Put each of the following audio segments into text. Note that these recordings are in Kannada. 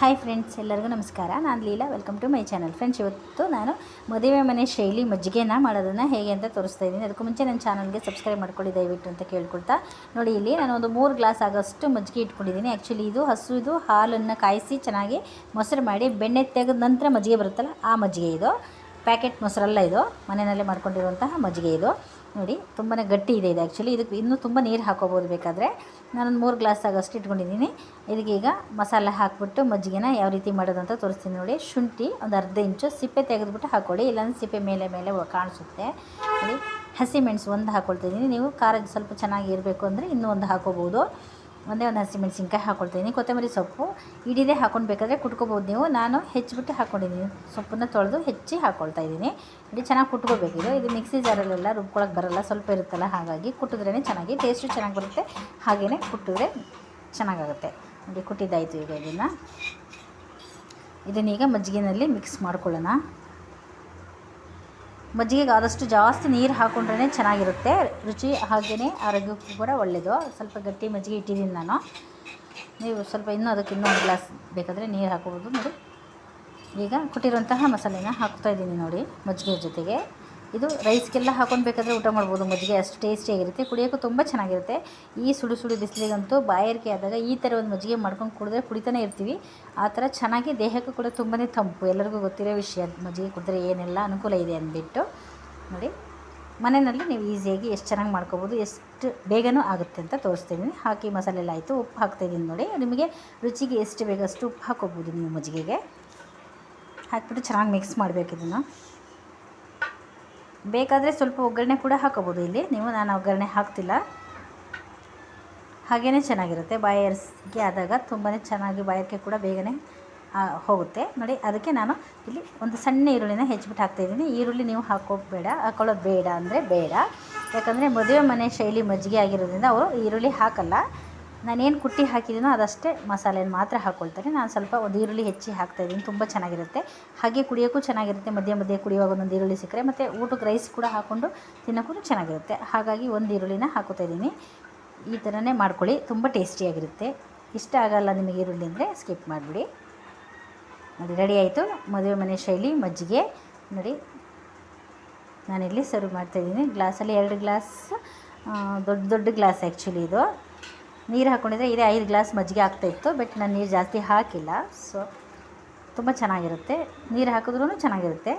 ಹಾಯ್ ಫ್ರೆಂಡ್ಸ್ ಎಲ್ಲರಿಗೂ ನಮಸ್ಕಾರ. ನಾನು Leela welcome to my channel friends ಇವತ್ತು ನಾನು ಮದುವೆ ಮನೆ ಶೈಲಿ ಮಜ್ಜಿಗೆನ ಮಾಡೋದನ್ನು ಹೇಗೆ ಅಂತ ತೋರಿಸ್ತಾ ಇದ್ದೀನಿ. ಅದಕ್ಕೂ ಮುಂಚೆ ನನ್ನ ಚಾನಲ್ಗೆ ಸಬ್ಸ್ಕ್ರೈಬ್ ಮಾಡ್ಕೊಳ್ಳಿ, ದಯವಿಟ್ಟು ಅಂತ ಕೇಳ್ಕೊಳ್ತಾ. ನೋಡಿ, ಇಲ್ಲಿ ನಾನು ಒಂದು ಮೂರು ಗ್ಲಾಸ್ ಆಗೋಷ್ಟು ಮಜ್ಜಿಗೆ ಇಟ್ಕೊಂಡಿದ್ದೀನಿ. ಆ್ಯಕ್ಚುಲಿ ಇದು ಹಸು, ಇದು ಹಾಲನ್ನು ಕಾಯಿಸಿ ಚೆನ್ನಾಗಿ ಮೊಸರು ಮಾಡಿ ಬೆಣ್ಣೆ ತೆಗೆದ ನಂತರ ಮಜ್ಜಿಗೆ ಬರುತ್ತಲ್ಲ, ಆ ಮಜ್ಜಿಗೆ ಇದು. ಪ್ಯಾಕೆಟ್ ಮೊಸರಲ್ಲ ಇದು. ಮನೆಯಲ್ಲೇ ಮಾಡ್ಕೊಂಡಿರುವಂತಹ ಮಜ್ಜಿಗೆ ಇದು. ನೋಡಿ ತುಂಬಾ ಗಟ್ಟಿ ಇದೆ ಇದು ಆ್ಯಕ್ಚುಲಿ ಇದಕ್ಕೆ ಇನ್ನೂ ತುಂಬ ನೀರು ಹಾಕೋಬೋದು ಬೇಕಾದರೆ. ನಾನೊಂದು ಮೂರು ಗ್ಲಾಸ್ ಅಷ್ಟು ಇಟ್ಕೊಂಡಿದ್ದೀನಿ. ಇದಕ್ಕೆ ಈಗ ಮಸಾಲೆ ಹಾಕ್ಬಿಟ್ಟು ಮಜ್ಜಿಗೆನ ಯಾವ ರೀತಿ ಮಾಡೋದು ಅಂತ ತೋರಿಸ್ತೀನಿ ನೋಡಿ. ಶುಂಠಿ ಒಂದು ಅರ್ಧ ಇಂಚು ಸಿಪ್ಪೆ ತೆಗೆದುಬಿಟ್ಟು ಹಾಕ್ಕೊಳ್ಳಿ ಇಲ್ಲಾಂದ್ರೆ ಸಿಪ್ಪೆ ಮೇಲೆ ಮೇಲೆ ಕಾಣಿಸುತ್ತೆ. ನೋಡಿ ಹಸಿಮೆಣಸು ಒಂದು ಹಾಕ್ಕೊಳ್ತಿದ್ದೀನಿ ನೀವು ಖಾರ ಸ್ವಲ್ಪ ಚೆನ್ನಾಗಿ ಇರಬೇಕು ಅಂದರೆ ಇನ್ನೂ ಒಂದು ಹಾಕೋಬೋದು. ಒಂದೇ ಒಂದು ಹಸಿಮೆಣಸಿನ್ಕಾಯಿ ಹಾಕ್ಕೊಳ್ತೀನಿ ಕೊತ್ತಂಬರಿ ಸೊಪ್ಪು ಇಡೀದೇ ಬೇಕಾದರೆ ಕುಟ್ಕೋಬೋದು ನೀವು. ನಾನು ಹೆಚ್ಚಿಬಿಟ್ಟು ಹಾಕ್ಕೊಂಡಿದ್ದೀನಿ ಸೊಪ್ಪನ್ನು ತೊಳೆದು ಹೆಚ್ಚಿ ಹಾಕ್ಕೊಳ್ತಾ ಇದ್ದೀನಿ. ಇಡೀ ಚೆನ್ನಾಗಿ ಕುಟ್ಕೋಬೇಕಿದು ಇದು. ಇದು ಮಿಕ್ಸಿ ಜಾರಲ್ಲೆಲ್ಲ ರುಬ್ಕೊಳಕ್ಕೆ ಬರಲ್ಲ. ಸ್ವಲ್ಪ ಇರುತ್ತಲ್ಲ ಹಾಗಾಗಿ ಕುಟ್ಟಿದ್ರೇ ಚೆನ್ನಾಗಿ ಟೇಸ್ಟು ಚೆನ್ನಾಗಿ ಬರುತ್ತೆ. ಹಾಗೆಯೇ ಕುಟ್ಟಿದ್ರೆ ಚೆನ್ನಾಗಾಗುತ್ತೆ. ನೋಡಿ, ಕುಟ್ಟಿದ್ದಾಯಿತು ಈಗ ಇದನ್ನು. ಇದನ್ನೀಗ ಮಜ್ಜಿಗೆನಲ್ಲಿ ಮಿಕ್ಸ್ ಮಾಡ್ಕೊಳ್ಳೋಣ. ಮಜ್ಜಿಗೆಗೆ ಆದಷ್ಟು ಜಾಸ್ತಿ ನೀರು ಹಾಕೊಂಡ್ರೇ ಚೆನ್ನಾಗಿರುತ್ತೆ. ರುಚಿ ಹಾಗೆಯೇ ಆರೋಗ್ಯಕ್ಕೂ ಕೂಡ ಒಳ್ಳೆಯದು ಸ್ವಲ್ಪ ಗಟ್ಟಿ ಮಜ್ಜಿಗೆ ಇಟ್ಟಿದ್ದೀನಿ ನಾನು. ನೀವು ಸ್ವಲ್ಪ ಇನ್ನೂ ಅದಕ್ಕೆ ಇನ್ನೂ ಒಂದು ಗ್ಲಾಸ್ ಬೇಕಾದರೆ ನೀರು ಹಾಕ್ಬೋದು. ನೋಡಿ. ಈಗ ಕೊಟ್ಟಿರುವಂತಹ ಮಸಾಲೆನ ಹಾಕ್ತಾ ಇದ್ದೀನಿ ನೋಡಿ ಮಜ್ಜಿಗೆ ಜೊತೆಗೆ. ಇದು ರೈಸ್ಗೆಲ್ಲ ಹಾಕೊಂಡು ಬೇಕಾದರೆ ಊಟ ಮಾಡ್ಬೋದು. ಮಜ್ಜಿಗೆ ಅಷ್ಟು ಟೇಸ್ಟಿಯಾಗಿರುತ್ತೆ ಕುಡಿಯೋಕ್ಕೂ ತುಂಬ ಚೆನ್ನಾಗಿರುತ್ತೆ. ಈ ಸುಡು ಸುಡು ಬಿಸಿಲಿಗಂತೂ ಬಾಯಾರಿಕೆ ಆದಾಗ ಈ ಥರ ಒಂದು ಮಜ್ಜಿಗೆ ಮಾಡ್ಕೊಂಡು ಕುಡಿದ್ರೆ ಕುಡಿತಾನೆ ಇರ್ತೀವಿ. ಆ ಥರ ಚೆನ್ನಾಗಿ ದೇಹಕ್ಕೂ ಕೂಡ ತುಂಬಾ ತಂಪು. ಎಲ್ಲರಿಗೂ ಗೊತ್ತಿರೋ ವಿಷಯ. ಮಜ್ಜಿಗೆ ಕುಡಿದ್ರೆ ಏನೆಲ್ಲ ಅನುಕೂಲ ಇದೆ ಅಂದ್ಬಿಟ್ಟು ನೋಡಿ. ಮನೆಯಲ್ಲಿ ನೀವು ಈಸಿಯಾಗಿ ಎಷ್ಟು ಚೆನ್ನಾಗಿ ಮಾಡ್ಕೋಬೋದು, ಎಷ್ಟು ಬೇಗನೂ ಆಗುತ್ತೆ ಅಂತ ತೋರಿಸ್ತಿದ್ದೀನಿ ಹಾಕಿ ಮಸಾಲೆ ಎಲ್ಲ ಆಯಿತು, ಉಪ್ಪು ಹಾಕ್ತಾಯಿದ್ದೀನಿ ನೋಡಿ. ನಿಮಗೆ ರುಚಿಗೆ ಎಷ್ಟು ಬೇಗ ಅಷ್ಟು ಉಪ್ಪು ಹಾಕ್ಕೋಬೋದು ನೀವು ಮಜ್ಜಿಗೆಗೆ. ಹಾಕ್ಬಿಟ್ಟು ಚೆನ್ನಾಗಿ ಮಿಕ್ಸ್ ಮಾಡಬೇಕು ಇದನ್ನು. ಬೇಕಾದರೆ ಸ್ವಲ್ಪ ಒಗ್ಗರಣೆ ಕೂಡ ಹಾಕೋಬೋದು ಇಲ್ಲಿ. ನೀವು, ನಾನು ಒಗ್ಗರಣೆ ಹಾಕ್ತಿಲ್ಲ. ಹಾಗೇ ಚೆನ್ನಾಗಿರುತ್ತೆ. ಬಾಯರ್ಸ್ಗೆ ಆದಾಗ ತುಂಬಾ ಚೆನ್ನಾಗಿ ಬಾಯರ್ಕೆ ಕೂಡ ಬೇಗನೆ ಹೋಗುತ್ತೆ. ನೋಡಿ, ಅದಕ್ಕೆ ನಾನು ಇಲ್ಲಿ ಒಂದು ಸಣ್ಣ ಈರುಳ್ಳಿನ ಹೆಚ್ಚಿಬಿಟ್ಟು ಹಾಕ್ತಾಯಿದ್ದೀನಿ ಈರುಳ್ಳಿ ನೀವು ಹಾಕೋಬೇಡ, ಹಾಕೊಳ್ಳೋದು ಬೇಡ ಅಂದರೆ ಬೇಡ. ಯಾಕಂದರೆ ಮದುವೆ ಮನೆ ಶೈಲಿ ಮಜ್ಜಿಗೆ ಆಗಿರೋದ್ರಿಂದ ಅವರು ಈರುಳ್ಳಿ ಹಾಕಲ್ಲ. ನಾನೇನು ಕುಟ್ಟಿ ಹಾಕಿದ್ದೀನೋ ಅದಷ್ಟೇ ಮಸಾಲೆನ ಮಾತ್ರ ಹಾಕ್ಕೊಳ್ತಾರೆ ನಾನು ಸ್ವಲ್ಪ ಒಂದು ಈರುಳ್ಳಿ ಹೆಚ್ಚಿ ಹಾಕ್ತಾಯಿದ್ದೀನಿ ತುಂಬ ಚೆನ್ನಾಗಿರುತ್ತೆ. ಹಾಗೆ ಕುಡಿಯೋಕ್ಕೂ ಚೆನ್ನಾಗಿರುತ್ತೆ. ಮಧ್ಯೆ ಮಧ್ಯೆ ಕುಡಿಯುವಾಗ ಒಂದೊಂದು ಈರುಳ್ಳಿ ಸಿಕ್ಕರೆ ಮತ್ತು ಊಟಕ್ಕೆ ರೈಸ್ ಕೂಡ ಹಾಕ್ಕೊಂಡು ತಿನ್ನೋಕ್ಕೂ ಚೆನ್ನಾಗಿರುತ್ತೆ. ಹಾಗಾಗಿ ಒಂದು ಈರುಳ್ಳಿನ ಹಾಕೋತಾ ಇದ್ದೀನಿ. ಈ ಥರನೇ ಮಾಡ್ಕೊಳ್ಳಿ. ತುಂಬ ಟೇಸ್ಟಿಯಾಗಿರುತ್ತೆ ಇಷ್ಟ ಆಗಲ್ಲ ನಿಮಗೆ ಈರುಳ್ಳಿ ಅಂದರೆ ಸ್ಕಿಪ್ ಮಾಡಿಬಿಡಿ. ನೋಡಿ ರೆಡಿ ಆಯಿತು. ಮದುವೆ ಮನೆ ಶೈಲಿ, ಮಜ್ಜಿಗೆ. ನೋಡಿ, ನಾನಿಲ್ಲಿ ಸರ್ವ್ ಮಾಡ್ತಾಯಿದ್ದೀನಿ ಗ್ಲಾಸಲ್ಲಿ ಎರಡು ಗ್ಲಾಸ್ ದೊಡ್ಡ ದೊಡ್ಡ ಗ್ಲಾಸ್ ಆ್ಯಕ್ಚುಲಿ ಇದು. ನೀರು ಹಾಕ್ಕೊಂಡಿದ್ರೆ ಇದೇ ಐದು ಗ್ಲಾಸ್ ಮಜ್ಜಿಗೆ ಆಗ್ತಾಯಿತ್ತು ಬಟ್ ನಾನು ನೀರು ಜಾಸ್ತಿ ಹಾಕಿಲ್ಲ. ಸೊ ತುಂಬ ಚೆನ್ನಾಗಿರುತ್ತೆ. ನೀರು ಹಾಕಿದ್ರೂ ಚೆನ್ನಾಗಿರುತ್ತೆ.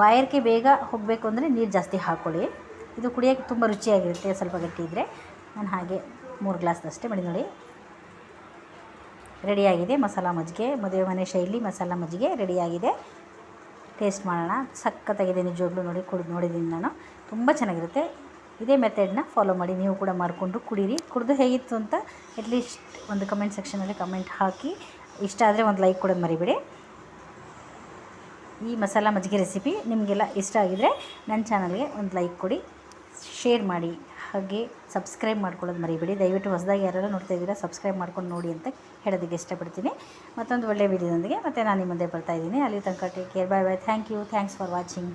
ಬಾಯರ್ಕೆ ಬೇಗ ಹೋಗಬೇಕು ಅಂದರೆ ನೀರು ಜಾಸ್ತಿ ಹಾಕ್ಕೊಳ್ಳಿ ಇದು ಕುಡಿಯೋಕ್ಕೆ ತುಂಬ ರುಚಿಯಾಗಿರುತ್ತೆ ಸ್ವಲ್ಪ ಗಟ್ಟಿ ಇದ್ದರೆ ನಾನು ಹಾಗೆ ಮೂರು ಗ್ಲಾಸ್ದಷ್ಟೇ ಮಾಡಿ ನೋಡಿ. ರೆಡಿಯಾಗಿದೆ ಮಸಾಲ ಮಜ್ಜಿಗೆ. ಮದುವೆ ಮನೆ ಶೈಲಿ ಮಸಾಲ ಮಜ್ಜಿಗೆ ರೆಡಿಯಾಗಿದೆ ಟೇಸ್ಟ್ ಮಾಡೋಣ. ಸಖತ್ತಾಗಿದೆ ನಿಜವಾಗ್ಲೂ ನೋಡಿ ಕುಡಿದು ನೋಡಿದ್ದೀನಿ ನಾನು. ತುಂಬ ಚೆನ್ನಾಗಿರುತ್ತೆ. ಇದೇ ಮೆಥಡ್ನ ಫಾಲೋ ಮಾಡಿ, ನೀವು ಕೂಡ ಮಾಡಿಕೊಂಡು ಕುಡೀರಿ. ಕುಡಿದು ಹೇಗಿತ್ತು ಅಂತ ಅಟ್ಲೀಸ್ಟ್ ಒಂದು ಕಮೆಂಟ್ ಸೆಕ್ಷನಲ್ಲಿ ಕಮೆಂಟ್ ಹಾಕಿ. ಇಷ್ಟ ಆದರೆ ಒಂದು ಲೈಕ್ ಕೊಡೋದು ಮರಿಬೇಡಿ. ಈ ಮಸಾಲ ಮಜ್ಜಿಗೆ ರೆಸಿಪಿ ನಿಮಗೆಲ್ಲ ಇಷ್ಟ ಆಗಿದರೆ ನನ್ನ ಚಾನಲ್ಗೆ ಒಂದು ಲೈಕ್ ಕೊಡಿ ಶೇರ್ ಮಾಡಿ, ಹಾಗೆ ಸಬ್ಸ್ಕ್ರೈಬ್ ಮಾಡ್ಕೊಳ್ಳೋದು ಮರಿಬೇಡಿ. ದಯವಿಟ್ಟು ಹೊಸದಾಗಿ ಯಾರೆಲ್ಲ ನೋಡ್ತಾ ಇದ್ದೀರಾ ಸಬ್ಸ್ಕ್ರೈಬ್ ಮಾಡ್ಕೊಂಡು ನೋಡಿ ಅಂತ ಹೇಳೋದಕ್ಕೆ ಇಷ್ಟಪಡ್ತೀನಿ. ಮತ್ತೊಂದು ಒಳ್ಳೆಯ ವಿಡಿಯೋದೊಂದಿಗೆ ಮತ್ತು ನಾನು ನಿಮ್ಮ ಮುಂದೆ ಬರ್ತಾಯಿದ್ದೀನಿ ಅಲ್ಲಿ ತನಕ take care bye bye thank you thanks for watching